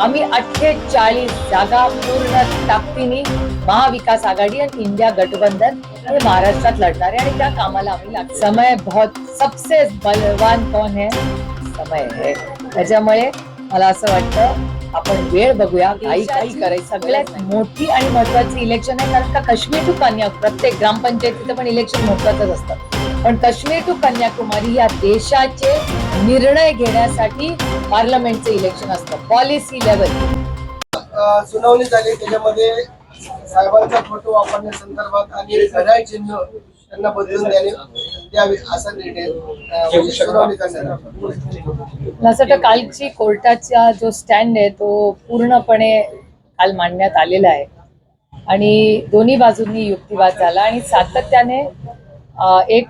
आम्ही अठ्ठेचाळीस जागा पूर्ण ताकदीने महाविकास आघाडी आणि इंडिया गठबंधन हे महाराष्ट्रात लढणार आहे आणि त्या कामाला आम्ही लाग समय बहुत सबसे बलवान कोण है? समय है. त्याच्यामुळे मला असं वाटतं आपण वेळ बघूया. काही काही करायचं सगळ्यात मोठी आणि महत्वाची इलेक्शन आहे कारण का काश्मीर टू कन्याकुमारी प्रत्येक ग्रामपंचायतीचं पण इलेक्शन महत्वाचंच असतं. पण काश्मीर टू कन्याकुमारी या देशाचे निर्णय घेण्यासाठी पार्लमेंटचं इलेक्शन असतं. पॉलिसी लेवल अ, सुनावणी झाली त्याच्यामध्ये साहेबांचा फोटो वापरण्यासंदर्भात आणि घड्याळ चिन्ह त्यांना बदलून द्यावे द्यावे असा निर्णय अ, म्हणजे सुनावणी करण्यात असं वाटतं कालची कोर्टाचा जो स्टँड आहे तो पूर्णपणे काल मांडण्यात आलेला आहे. आणि दोन्ही बाजूंनी युक्तिवाद झाला आणि सातत्याने एक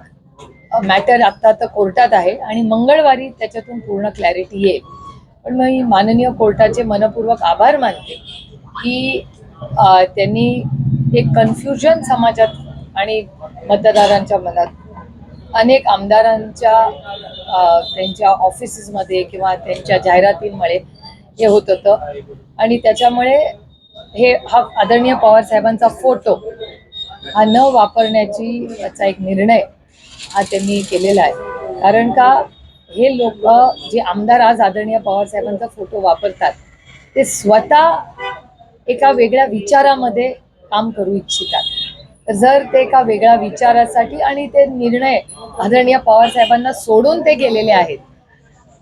मॅटर आता तर कोर्टात आहे आणि मंगळवारी त्याच्यातून पूर्ण क्लॅरिटी येईल. पण मी माननीय कोर्टाचे मनपूर्वक आभार मानते की अ, त्यांनी एक कन्फ्युजन समाजात आणि मतदारांच्या मनात अनेक आमदारांच्या त्यांच्या ऑफिसेसमध्ये किंवा त्यांच्या जाहिरातींमुळे हे होत होतं. आणि त्याच्यामुळे हे हा आदरणीय पवार साहेबांचा फोटो हा न वापरण्याची याचा एक निर्णय हा त्यांनी केलेला आहे. कारण का हे लोक जे आमदार आज आदरणीय पवार साहेबांचा फोटो वापरतात ते स्वतः एका वेगळ्या विचारामध्ये काम करू इच्छितात. जर ते एका वेगळ्या विचारासाठी आणि ते निर्णय आदरणीय पवार साहेबांना सोडून ते गेलेले आहेत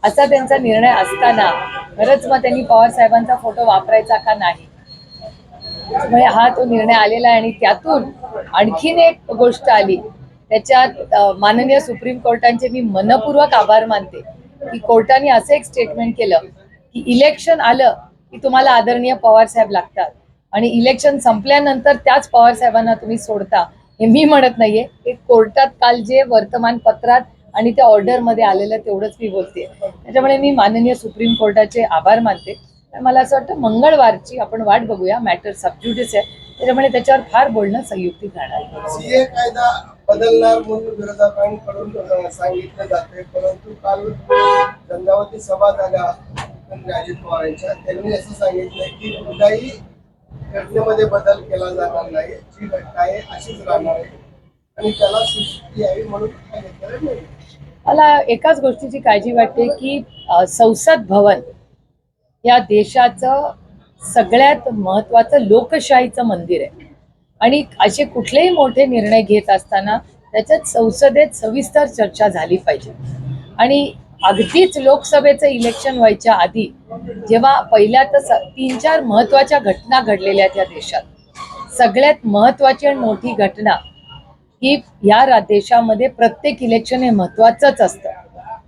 असा त्यांचा निर्णय असताना खरंच मग त्यांनी पवार साहेबांचा फोटो वापरायचा का नाही? त्यामुळे हा तो निर्णय आलेला आहे आणि त्यातून आणखीन एक गोष्ट आली. त्याच्यात माननीय सुप्रीम कोर्टांचे मी मनपूर्वक आभार मानते की कोर्टाने असं एक स्टेटमेंट केलं की इलेक्शन आलं की तुम्हाला आदरणीय पवार साहेब लागतात. आणि इलेक्शन संपल्यानंतर त्याच पवार साहेबांना तुम्ही सोडता हे मी म्हणत नाहीये. हे कोर्टात काल जे वर्तमानपत्रात आणि त्या ऑर्डरमध्ये आलेलं तेवढंच मी बोलते. त्याच्यामुळे मी माननीय सुप्रीम कोर्टाचे आभार मानते. तर मला असं वाटतं मंगळवारची आपण वाट बघूया मॅटर सबज्युडिस आहे. त्याच्यामुळे त्याच्यावर फार बोलणं संयुक्तिक राहणार सीए कायदा बदलणार म्हणून विरोधकांकडून सांगितलं जाते परंतु काल झंझावती सभा झाल्या अजित पवार यांच्या त्यांनी असं सांगितलं की कुठल्याही घटनेमध्ये बदल केला जाणार नाही जी घटना आहे अशीच राहणार आहे. आणि त्याला सुस्ती यावी म्हणून मला एकाच गोष्टीची काळजी वाटते की संसद भवन या देशाचं सगळ्यात महत्वाचं लोकशाहीचं मंदिर आहे. आणि असे कुठलेही मोठे निर्णय घेत असताना त्याच्यात संसदेत सविस्तर चर्चा झाली पाहिजे. आणि अगदीच लोकसभेचं इलेक्शन व्हायच्या आधी जेव्हा पहिल्या तर तीन चार महत्त्वाच्या घटना घडलेल्या त्या देशात. सगळ्यात महत्वाची आणि मोठी घटना की या देशामध्ये प्रत्येक इलेक्शन हे महत्वाचंच असतं.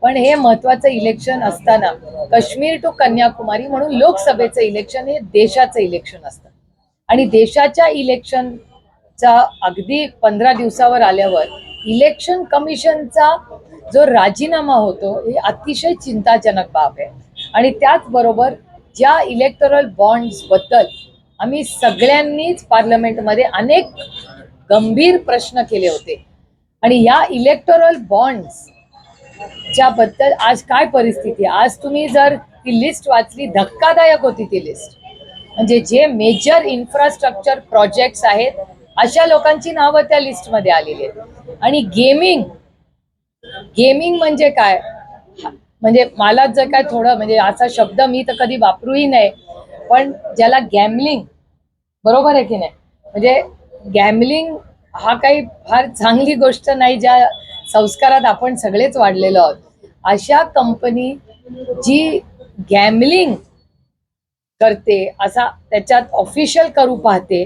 पण हे महत्वाचं इलेक्शन असताना काश्मीर टू कन्याकुमारी म्हणून लोकसभेचं इलेक्शन हे देशाचं इलेक्शन असतं. आणि देशाच्या इलेक्शनचा अगदी पंधरा दिवसावर आल्यावर इलेक्शन कमिशनचा जो राजीनामा होतो हे अतिशय चिंताजनक बाब आहे. आणि त्याचबरोबर ज्या इलेक्टोरल बॉन्ड्सबद्दल आम्ही सगळ्यांनीच पार्लमेंटमध्ये अनेक गंभीर प्रश्न केले होते. आणि या इलेक्टोरल बॉन्ड्स ज्याबद्दल आज काय परिस्थिती आहे? आज तुम्ही जर ती लिस्ट वाचली धक्कादायक होती ती लिस्ट म्हणजे जे मेजर इन्फ्रास्ट्रक्चर प्रोजेक्ट्स आहेत अशा लोकांची नावं त्या लिस्टमध्ये आलेली आहेत. आणि गेमिंग गेमिंग म्हणजे काय? म्हणजे मला जर काय थोडं म्हणजे असा शब्द मी तर कधी वापरूही नाही पण ज्याला गॅमलिंग बरोबर आहे की नाही? म्हणजे गॅमलिंग हा काही फार चांगली गोष्ट नाही ज्या संस्कारात आपण सगळेच वाढलेलो आहोत. अशा कंपनी जी गॅमलिंग करते असा त्याच्यात ऑफिशियल करू पाहते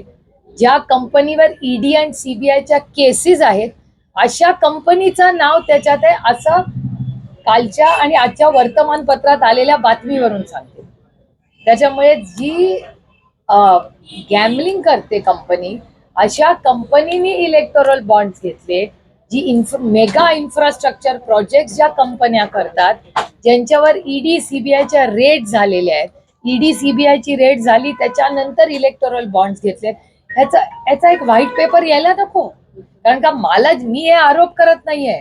ज्या कंपनीवर ईडी अँड सीबीआयच्या केसेस आहेत अशा कंपनीचं नाव त्याच्यात आहे असं कालच्या आणि आजच्या वर्तमानपत्रात आलेल्या बातमीवरून सांगते. त्याच्यामुळे जी गॅमलिंग करते कंपनी अशा कंपनीने इलेक्टोरल बॉन्ड्स घेतले जी इन्फ मेगा इन्फ्रास्ट्रक्चर प्रोजेक्ट ज्या कंपन्या करतात ज्यांच्यावर E ईडी सीबीआयच्या रेट झालेल्या आहेत. E ईडी सीबीआयची रेट झाली त्याच्यानंतर इलेक्टोरल बॉन्ड्स घेतले ह्याचा ह्याचा एक व्हाईट पेपर यायला नको. कारण का मला मी हे आरोप करत नाहीये.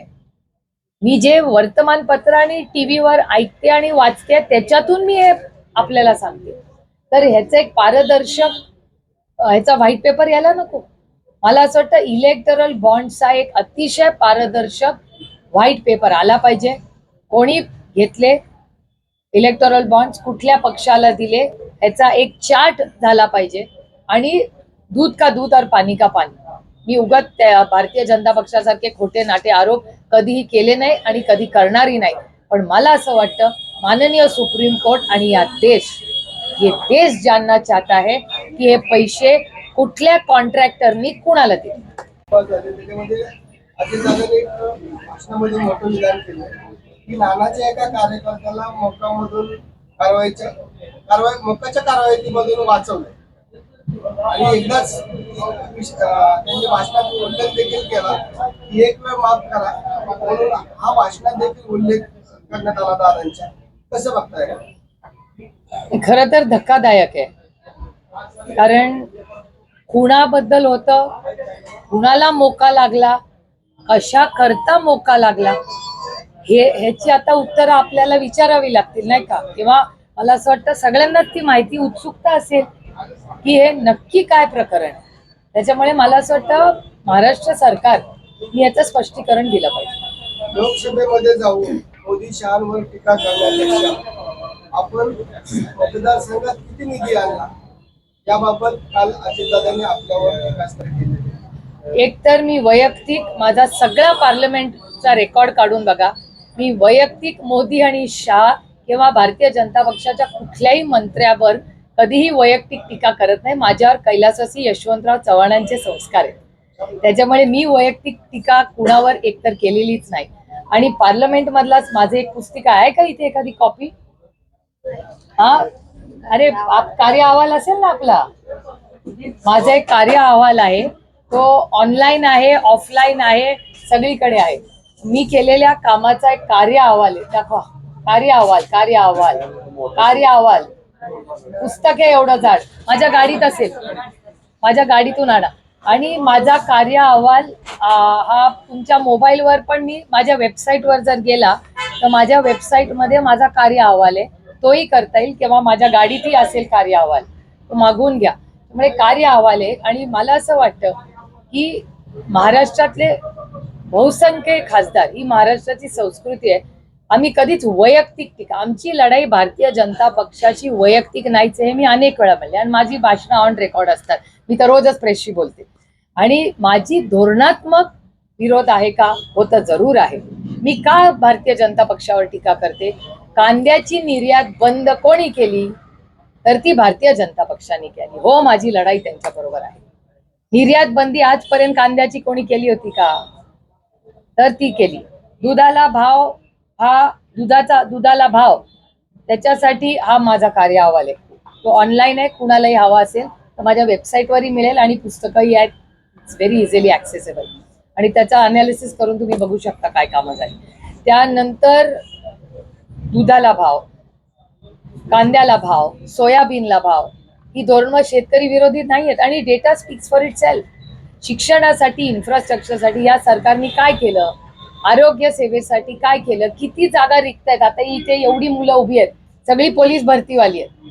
मी जे वर्तमानपत्र आणि टीव्हीवर ऐकते आणि वाचते त्याच्यातून मी हे आपल्याला सांगते. तर ह्याचं एक पारदर्शक ह्याचा व्हाईट पेपर यायला नको. मला असं वाटतं इलेक्टरल बॉन्डचा एक अतिशय पारदर्शक व्हाईट पेपर आला पाहिजे. कोणी घेतले इलेक्टोरल बॉन्ड्स कुठल्या पक्षाला दिले ह्याचा एक चार्ट झाला पाहिजे. आणि दूध का दूध और पाणी का पाणी. मी उगत त्या भारतीय जनता पक्षासारखे खोटे नाटे आरोप कधीही केले नाही आणि कधी करणारही नाही. पण मला असं वाटतं माननीय सुप्रीम कोर्ट आणि या देश हे देश ज्यांना चाहता आहे की हे पैसे कुठल्या कॉन्ट्रॅक्टरनी कुणाला दिले की नानाच्या एका कार्यकर्त्याला मोकामधून कारवाईच्या कारवाई मोकाच्या कारवाईमधून वाचवलं आणि एकदाच त्यांच्या भाषणात उल्लेख देखील केला की एक वेळ माफ करा. म्हणून हा भाषणात देखील उल्लेख करण्यात आला दादांच्या. कसं बघताय? खर तर धक्कादायक आहे. कारण कुणाबद्दल होतं कुणाला मोका लागला कशा करता मोका लागला हे ह्याची आता उत्तरं आपल्याला विचारावी लागतील नाही का? किंवा मला असं वाटतं सगळ्यांनाच ती माहिती उत्सुकता असेल. की हे नक्की काय प्रकरण आहे? त्याच्यामुळे मला असं वाटतं महाराष्ट्र सरकार याचं स्पष्टीकरण दिलं पाहिजे. लोकसभेमध्ये जाऊन मोदी शहांवर टीका करण्यापेक्षा आपण मतदारसंघात किती निधी आणला? याबाबत काल अजितदादांनी आपल्यावर टीकास्त्र केले. एकतर मी वैयक्तिक माझा सगळा पार्लमेंटचा रेकॉर्ड काढून बघा. मी वैयक्तिक मोदी आणि शाह किंवा भारतीय जनता पक्षाच्या कुठल्याही मंत्र्यावर कधीही वैयक्तिक टीका करत नाही. माझ्यावर कैलासवासी यशवंतराव चव्हाणांचे संस्कार आहेत. त्याच्यामुळे मी वैयक्तिक टीका कुणावर एकतर केलेलीच नाही. आणि पार्लमेंट मधलाच माझे एक पुस्तिका आहे का इथे एखादी कॉपी हा? अरे आप- कार्य अहवाल असेल ना आपला. माझा एक कार्य अहवाल आहे. तो ऑनलाईन आहे ऑफलाईन आहे सगळीकडे आहे. मी केलेल्या कामाचा एक कार्य अहवाल आहे. दाखवा. कार्य अहवाल कार्य अहवाल कार्य अहवाल. पुस्तक आहे एवढं झाड माझ्या गाडीत असेल. माझ्या गाडीतून आणा. आणि माझा कार्य अहवाल हा तुमच्या मोबाईलवर पण मी माझ्या वेबसाईटवर जर गेला तर माझ्या वेबसाईटमध्ये माझा कार्य अहवाल आहे. तोही करता येईल किंवा माझ्या गाडीतही असेल कार्य अहवाल तो मागवून घ्या. त्यामुळे कार्य अहवाल आहे. आणि मला असं वाटतं की महाराष्ट्रातले बहुसंख्य खासदार ही महाराष्ट्राची संस्कृती आहे. आम्ही कधीच वैयक्तिक टीका आमची लढाई भारतीय जनता पक्षाची वैयक्तिक नाहीच आहे हे मी अनेक वेळा म्हणले. आणि माझी भाषणं ऑन रेकॉर्ड असतात. मी तर रोजच प्रेसशी बोलते. आणि माझी धोरणात्मक विरोध आहे का? हो तर जरूर आहे. मी का भारतीय जनता पक्षावर टीका करते? कांद्याची निर्यात बंद कोणी केली? तर ती भारतीय जनता पक्षाने केली. हो माझी लढाई त्यांच्या बरोबर आहे. निर्यात बंदी आजपर्यंत कांद्याची कोणी केली होती का? तर ती केली. दुधाला भाव हा दुधाचा दुधाला भाव त्याच्यासाठी हा माझा कार्य अहवाल आहे. तो ऑनलाईन आहे कुणालाही हवा असेल तर माझ्या वेबसाईटवरही मिळेल आणि पुस्तकंही आहेत. इट्स व्हेरी इझिली ॲक्सेसेबल आणि त्याचा अनालिसिस करून तुम्ही बघू शकता काय कामं झाली. त्यानंतर दुधाला भाव कांद्याला भाव सोयाबीनला भाव ही धोरणं शेतकरी विरोधी नाही आहेत आणि data speaks for itself शिक्षणासाठी इन्फ्रास्ट्रक्चरसाठी या सरकारने काय केलं? आरोग्य सेवेसाठी काय केलं? किती जागा रिक्त आहेत आता इथे एवढी मुलं उभी आहेत. सगळी पोलीस भरतीवाली आहेत.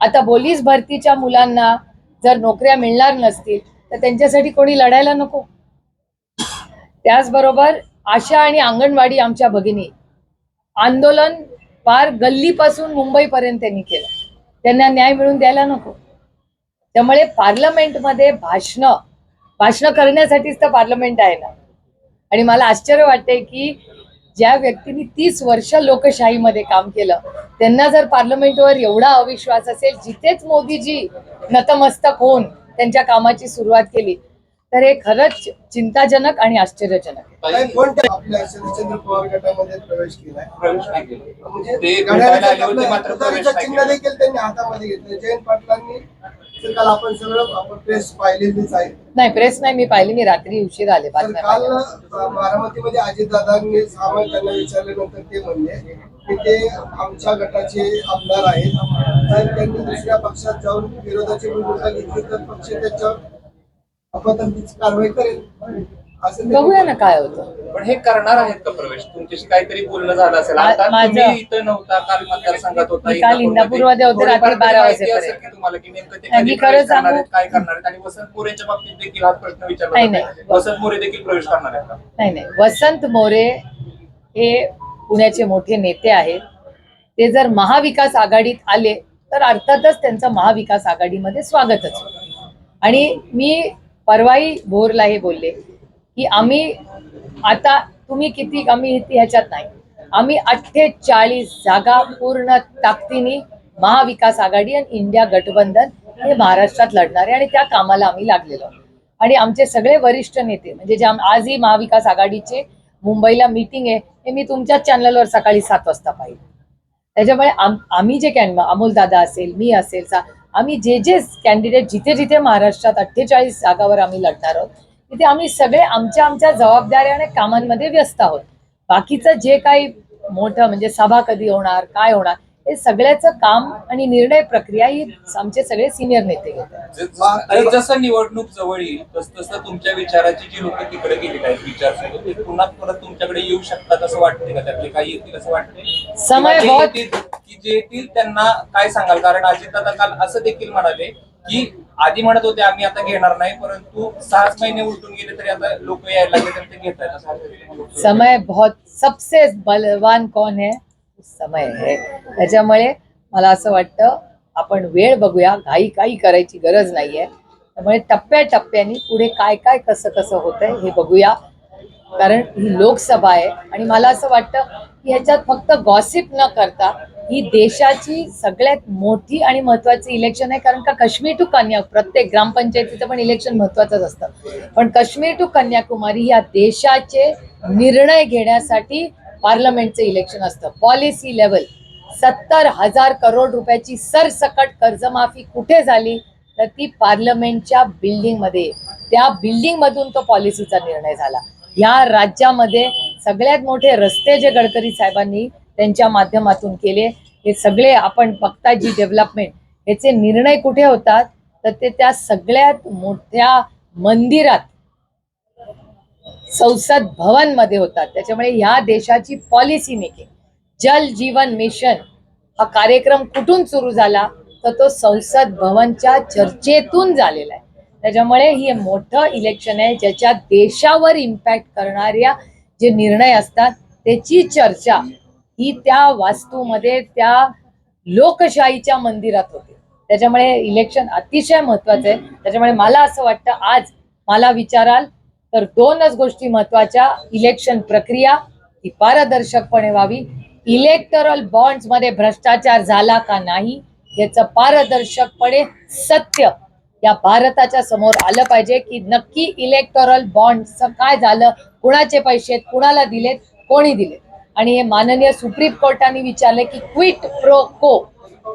आता पोलीस भरतीच्या मुलांना जर नोकऱ्या मिळणार नसतील तर त्यांच्यासाठी कोणी लढायला नको. त्याचबरोबर आशा आणि अंगणवाडी आमच्या भगिनी आंदोलन फार गल्लीपासून मुंबईपर्यंत त्यांनी केलं. त्यांना न्याय मिळून द्यायला नको. त्यामुळे पार्लमेंटमध्ये भाषणं भाषणं करण्यासाठीच तर पार्लमेंट आहे ना. आणि मला आश्चर्य वाटतंय की ज्या व्यक्तींनी तीस वर्ष लोकशाहीमध्ये काम केलं त्यांना जर पार्लमेंटवर एवढा अविश्वास असेल जिथेच मोदीजी नतमस्तक होऊन त्यांच्या कामाची सुरुवात केली तर हे खरंच चिंताजनक आणि आश्चर्यजनक पवार गटामध्ये प्रवेश केलाय? केला तर आपण सगळं आपण प्रेस पाहिलेलीच आहे. नाही प्रेस नाही मी पाहिली मी रात्री उशीर आले तर बातम्या काल पाहिल्या. बारामतीमध्ये अजितदादांनी सामंत त्यांना विचारल्यानंतर ते म्हणले की ते आमच्या गटाचे आमदार आहेत. जर त्यांनी दुसऱ्या पक्षात जाऊन विरोधाची भूमिका घेतली तर पक्ष त्याच्यावर अपतंतीची कारवाई करेल. बघूया ना काय होतं. पण हे करणार आहेत का प्रवेश? तुमच्याशी काहीतरी बोलणं झालं असेल. आता माझं- तुम्ही इथं नव्हता काल मतदारसंघात होता मी काल इंदापूरमध्ये होते थोडीफार रात्री बारा माहिती वाजेपर्यंत. की तुम्हाला की नेमकं ते कधी मी खरं प्रवेश करणार सांगू- आहेत, काय करणार आहेत? आणि वसंत मोरेच्या बाबतीत देखील हा प्रश्न विचारला नाही, जातोय. नाही. वसंत मोरे देखील प्रवेश करणार आहेत का? नाही नाही. वसंत मोरे हे पुण्याचे मोठे नेते आहेत. ते जर महाविकास आघाडीत आले तर अर्थातच त्यांचं महाविकास आघाडीमध्ये स्वागतच. आणि मी परवाही भोरला हे बोलले की आम्ही आता तुम्ही किती आम्ही किती ह्याच्यात नाही. आम्ही अठ्ठेचाळीस जागा पूर्ण ताकदीने महाविकास आघाडी आणि इंडिया गठबंधन हे महाराष्ट्रात लढणारे आणि त्या कामाला आम्ही लागलेलो. आणि आमचे सगळे वरिष्ठ नेते म्हणजे जे आजही महाविकास आघाडीचे मुंबईला मीटिंग आहे हे मी तुमच्याच चॅनलवर सकाळी सात वाजता पाहिजे त्याच्यामुळे आम- आम्ही जे कॅन अमोल दादा असेल मी असेल सा आम्ही जे जे कॅन्डिडेट जिथे जिथे महाराष्ट्रात अठ्ठेचाळीस जागावर आम्ही लढणार आहोत तिथे आम्ही सगळे आमच्या आमच्या जबाबदाऱ्या आणि कामांमध्ये व्यस्त आहोत. बाकीचं जे काही मोठं म्हणजे सभा कधी होणार काय होणार हे सगळ्याचं काम आणि निर्णय प्रक्रिया ही आमचे सगळे सिनियर नेते घेतात. जसं निवडणूक जवळ येईल तस तसं तुमच्या विचाराची जी लोक तिकडे गेलेली आहेत विचार ते पुन्हा परत तुमच्याकडे येऊ शकतात असं वाटते का? त्यातले काही येतील असं वाटते समय बहुत- की जे येतील त्यांना काय सांगाल? कारण अजितदादा काल असं देखील म्हणाले की आधी म्हणत होते आम्ही आता घेणार नाही परंतु सहाच महिने उलटून गेले तरी आता लोक यायला लागले तर ते घेत आहेत. समय बहुत सबसे बलवान कोण है? समय है. त्याच्यामुळे मला असं वाटतं आपण वेळ बघूया घाई काही करायची गरज नाहीये. त्यामुळे टप्प्याटप्प्याने पुढे काय काय कसं कसं होतंय हे बघूया. कारण ही लोकसभा आहे आणि मला असं वाटतं की ह्याच्यात फक्त गॉसिप न करता ही देशाची सगळ्यात मोठी आणि महत्वाची इलेक्शन आहे. कारण का काश्मीर टू कन्या प्रत्येक ग्रामपंचायतीचं पण इलेक्शन महत्वाचंच असतं. पण काश्मीर टू कन्याकुमारी या देशाचे निर्णय घेण्यासाठी पार्लमेंटचं इलेक्शन असतं. पॉलिसी लेवल सत्तर हजार करोड रुपयाची सरसकट कर्जमाफी कुठे झाली? तर ती पार्लमेंटच्या बिल्डिंगमध्ये त्या बिल्डिंगमधून तो पॉलिसीचा निर्णय झाला. या राज्यामध्ये सगळ्यात मोठे रस्ते जे गडकरी साहेबांनी त्यांच्या माध्यमातून केले. हे सगळे आपण बघता जी डेव्हलपमेंट याचे निर्णय कुठे होतात? तर ते त्या सगळ्यात मोठ्या मंदिरात संसद भवनमध्ये होतात. त्याच्यामुळे ह्या देशाची पॉलिसी मेकिंग जल जीवन मिशन हा कार्यक्रम कुठून सुरू झाला? तर तो संसद भवनच्या चर्चेतून झालेला आहे. त्याच्यामुळे हे मोठं इलेक्शन आहे ज्याच्या देशावर इम्पॅक्ट करणाऱ्या जे निर्णय असतात त्याची चर्चा ही त्या वास्तूमध्ये त्या लोकशाहीच्या मंदिरात होते. त्याच्यामुळे इलेक्शन अतिशय महत्वाचं. आहे त्याच्यामुळे मला असं वाटतं आज मला विचाराल तर दोनच गोष्टी महत्त्वाच्या. इलेक्शन प्रक्रिया ही पारदर्शकपणे व्हावी. इलेक्टरल बॉन्ड्समध्ये भ्रष्टाचार झाला का नाही याचं पारदर्शकपणे सत्य या भारताच्या समोर आलं पाहिजे की नक्की इलेक्टोरल बॉन्डचं काय झालं कुणाचे पैसे कुणाला दिलेत कोणी दिलेत. आणि हे माननीय सुप्रीम कोर्टाने विचारले की क्विट प्रो को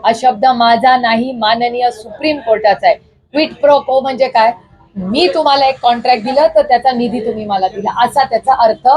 हा शब्द माझा नाही माननीय सुप्रीम कोर्टाचा आहे. क्विट प्रो को म्हणजे काय? मी तुम्हाला एक कॉन्ट्रॅक्ट दिलं तर त्याचा निधी तुम्ही मला दिला. असा त्याचा अर्थ